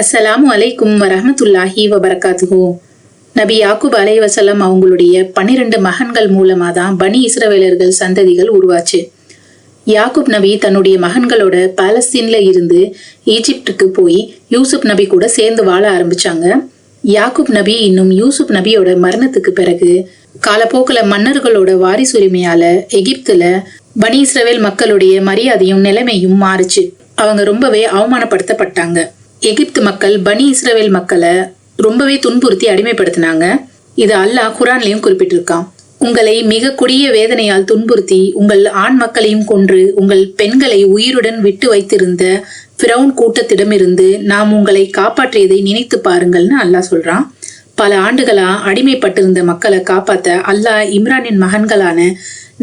அஸ்ஸலாமு அலைக்கும் வரமத்துல்லாஹி வபரகாத்துஹு. நபி யாக்குப் அலை வசலம் அவங்களுடைய பன்னிரண்டு மகன்கள் மூலமா தான் பனி இஸ்ரவேலர்கள் சந்ததிகள் உருவாச்சு. யாக்குப் நபி தன்னுடைய மகன்களோட பாலஸ்தீன்ல இருந்து ஈஜிப்டுக்கு போய் யூசுப் நபி கூட சேர்ந்து வாழ ஆரம்பிச்சாங்க. யாக்குப் நபி இன்னும் யூசுப் நபியோட மரணத்துக்கு பிறகு காலப்போக்கில் மன்னர்களோட வாரிசுரிமையால எகிப்துல பனி இஸ்ரவேல் மக்களுடைய மரியாதையும் நிலைமையும் மாறுச்சு. அவங்க ரொம்பவே அவமானப்படுத்தப்பட்டாங்க. எகிப்து மக்கள் பனி இஸ்ரவேல் மக்களை ரொம்பவே துன்புறுத்தி அடிமைப்படுத்தினாங்க. இது அல்லாஹ் குரான்லையும் குறிப்பிட்டிருக்கான். உங்களை மிக கொடிய வேதனையால் துன்புறுத்தி உங்கள் ஆண் மக்களையும் கொன்று உங்கள் பெண்களை உயிருடன் விட்டு வைத்திருந்த பிரவுன் கூட்டத்திடமிருந்து நாம் உங்களை காப்பாற்றியதை நினைத்து பாருங்கள்னு அல்லாஹ் சொல்றான். பல ஆண்டுகளா அடிமைப்பட்டிருந்த மக்களை காப்பாத்த அல்லாஹ் இம்ரானின் மகன்களான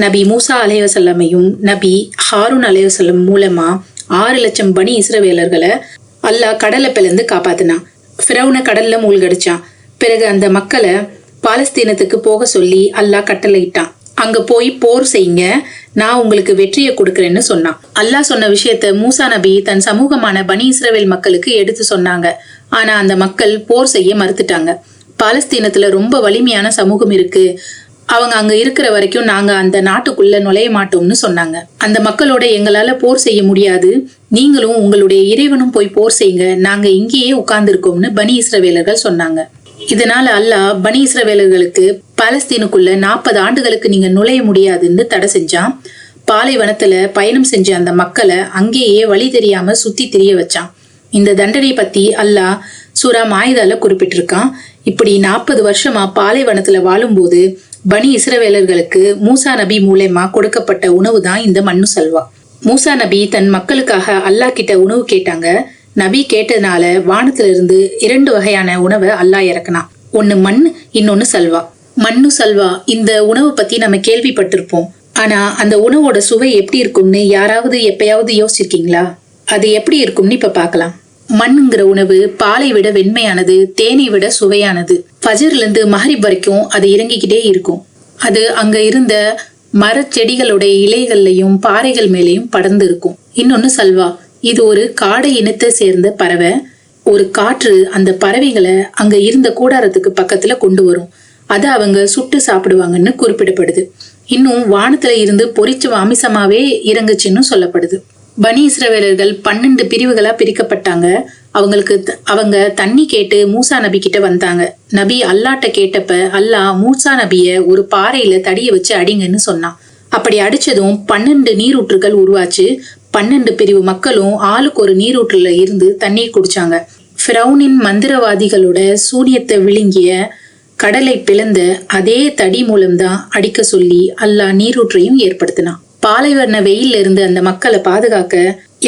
நபி மூசா அலைவசல்லமையும் நபி ஹாரூன் அலைவசல்லம் மூலமா ஆறு லட்சம் பனி இஸ்ரவேலர்களை அல்லாஹ் கடலை பிளந்து காப்பாத்தினான் ஃபிரௌனை கடல்ல மூழ்கடிச்சான் பிறகு அந்த மக்களை பாலஸ்தீனத்துக்கு போக சொல்லி அல்லாஹ் கட்டளையிட்டான் அங்க போய் போர் செய்யுங்க நான் உங்களுக்கு வெற்றியை கொடுக்குறேன்னு சொன்னான். அல்லாஹ் சொன்ன விஷயத்த மூசா நபி தன் சமூகமான பனி இஸ்ரவேல் மக்களுக்கு எடுத்து சொன்னாங்க. ஆனா அந்த மக்கள் போர் செய்ய மறுத்துட்டாங்க. பாலஸ்தீனத்துல ரொம்ப வலிமையான சமூகம் இருக்கு. அவங்க அங்க இருக்கிற வரைக்கும் நாங்க அந்த நாட்டுக்குள்ள நுழைய மாட்டோம்னு சொன்னாங்க. அந்த மக்களோட எங்களால போர் செய்ய முடியாது. நீங்களும் உங்களுடைய இறைவனும் போய் போர் செய்யுங்க. நாங்க இங்கேயே உட்கார்ந்து இருக்கோம்னு பனி இஸ்ரவேலர்கள் சொன்னாங்க. இதனால அல்லாஹ் பனி இஸ்ரவேலர்களுக்கு பாலஸ்தீனுக்குள்ள நாற்பது ஆண்டுகளுக்கு நீங்க நுழைய முடியாதுன்னு தடை செஞ்சான். பாலைவனத்துல பயணம் செஞ்ச அந்த மக்களை அங்கேயே வழி தெரியாம சுத்தி திரிய வச்சான். இந்த தண்டனை பத்தி அல்லாஹ் சூரா மாயுதால குறிப்பிட்டிருக்கான். இப்படி நாற்பது வருஷமா பாலைவனத்துல வாழும்போது பனி இஸ்ரவேலர்களுக்கு மூசா நபி மூலயமா கொடுக்கப்பட்ட உணவு தான் இந்த மண்ணு சல்வா. மூசா நபி தன் மக்களுக்காக அல்லாஹ் கிட்ட உணவு கேட்டாங்க. நபி கேட்டதுனால வானத்திலிருந்து இரண்டு வகையான உணவை அல்லாஹ் இறக்குனான் ஒன்னு மண் இன்னொன்னு சல்வா. மண்ணு சல்வா இந்த உணவு பத்தி நம்ம கேள்விப்பட்டிருப்போம். ஆனா அந்த உணவோட சுவை எப்படி இருக்கும்னு யாராவது எப்பயாவது யோசிச்சிருக்கீங்களா? அது எப்படி இருக்கும்னு இப்ப பார்க்கலாம் மண்ணுங்கிற உணவு பாலை விட வெண்மையானது தேனை விட சுவையானது. ஃபஜர்ல இருந்து மஹரிப் வரைக்கும் அது இறங்கிக்கிட்டே இருக்கும். அது அங்க இருந்த மரச்செடிகளுடைய இலைகள்லையும் பாறைகள் மேலேயும் படர்ந்து இருக்கும் இன்னொன்னு சல்வா இது ஒரு காடை இனத்தை சேர்ந்த பறவை. ஒரு காற்று அந்த பறவைகளை அங்க இருந்த கூடாரத்துக்கு பக்கத்துல கொண்டு வரும். அதை அவங்க சுட்டு சாப்பிடுவாங்கன்னு குறிப்பிடப்படுது. இன்னும் வானத்துல இருந்து பொறிச்ச அமிசமாவே இறங்குச்சுன்னு சொல்லப்படுது. பனி இஸ்ரவேலர்கள் பன்னெண்டு பிரிவுகளா பிரிக்கப்பட்டாங்க. அவங்களுக்கு அவங்க தண்ணி கேட்டு மூசா நபி கிட்ட வந்தாங்க. நபி அல்லாட்ட கேட்டப்ப அல்லாஹ் மூசா நபிய ஒரு பாறையில தடிய வச்சு அடிங்கன்னு சொன்னான். அப்படி அடிச்சதும் பன்னெண்டு நீரூற்றுகள் உருவாச்சு. பன்னெண்டு பிரிவு மக்களும் ஆளுக்கு ஒரு நீரூற்றுல இருந்து தண்ணீர் குடிச்சாங்க. ஃபிரௌனின் மந்திரவாதிகளோட சூனியத்தை விழுங்கிய கடலை பிளந்த அதே தடி மூலம்தான் அடிக்க சொல்லி அல்லாஹ் நீரூற்றையும் ஏற்படுத்தினான். பாலைவர்ண வெயில்ல இருந்து அந்த மக்களை பாதுகாக்க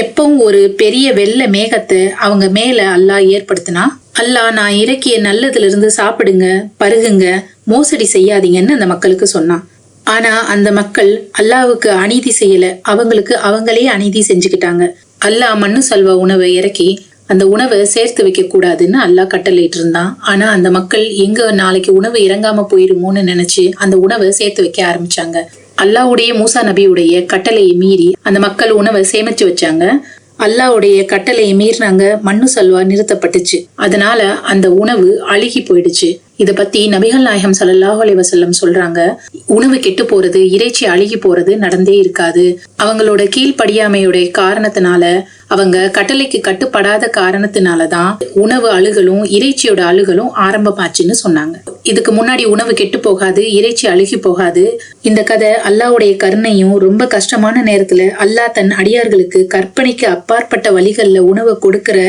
எப்பவும் ஒரு பெரிய வெள்ள மேகத்தை அவங்க மேல அல்லாஹ் ஏற்படுத்தினா அல்லாஹ் நான் இறக்கிய நல்லதுல இருந்து சாப்பிடுங்க பருகுங்க மோசடி செய்யாதீங்கன்னு அந்த மக்களுக்கு சொன்னான். ஆனா அந்த மக்கள் அல்லாவுக்கு அநீதி செய்யல. அவங்களுக்கு அவங்களே அநீதி செஞ்சுக்கிட்டாங்க. அல்லாஹ் மண்ணு சல்வா உணவை இறக்கி அந்த உணவை சேர்த்து வைக்க கூடாதுன்னு அல்லாஹ் கட்டளையிட்டு இருந்தான் ஆனா அந்த மக்கள் எங்க நாளைக்கு உணவு இறங்காம போயிருமோன்னு நினைச்சு அந்த உணவை சேர்த்து வைக்க ஆரம்பிச்சாங்க. அல்லாவுடைய மூசா நபியுடைய கட்டளையை மீறி அந்த மக்கள் உணவை சேமிச்சு வச்சாங்க. அல்லாவுடைய கட்டளையை மீறினாங்க. மண்ணு சல்வா நிறுத்தப்பட்டுச்சு. அதனால அந்த உணவு அழுகி போயிடுச்சு. இத பத்தி நபிகள் நாயகம் சல்லாஹ் அலைவசல்லம் சொல்றாங்க. உணவு கெட்டு போறது இறைச்சி அழுகி போறது நடந்தே இருக்காது. அவங்களோட கீழ்ப்படியாமையுடைய காரணத்தினால அவங்க கட்டளைக்கு கட்டுப்படாத காரணத்தினால தான் உணவு அழுகலும் இறைச்சியோட அழுகலும் ஆரம்பமாச்சுன்னு சொன்னாங்க. இதுக்கு முன்னாடி உணவு கெட்டு போகாது இறைச்சி அழுகி போகாது. இந்த கதை அல்லாவுடைய கருணையும் ரொம்ப கஷ்டமான நேரத்துல அல்லாஹ் தன் அடியார்களுக்கு கற்பனைக்கு அப்பாற்பட்ட வழிகள்ல உணவை கொடுக்கிற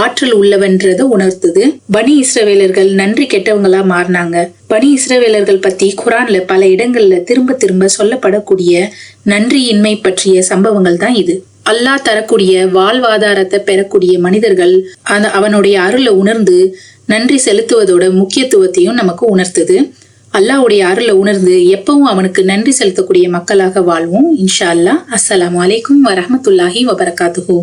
ஆற்றல் உள்ளவன்றத உணர்த்துது. பனி இஸ்ரவேலர்கள் நன்றி கெட்டவங்களா மாறினாங்க. பனி இஸ்ரவேலர்கள் பத்தி குரான்ல பல இடங்கள்ல திரும்ப திரும்ப சொல்லப்படக்கூடிய நன்றியின்மை பற்றிய சம்பவங்கள் தான் இது. அல்லாஹ் தரக்கூடிய வாழ்வாதாரத்தை பெறக்கூடிய மனிதர்கள் அந்த அவனுடைய அருளை உணர்ந்து நன்றி செலுத்துவதோட முக்கியத்துவத்தையும் நமக்கு உணர்த்துது. அல்லாவுடைய அருளை உணர்ந்து எப்பவும் அவனுக்கு நன்றி செலுத்தக்கூடிய மக்களாக வாழ்வோம். இன்ஷா அல்லா அஸ்ஸலாம் வலைக்கும் வரமத்துல்லாஹி வபரகாத்துஹூ.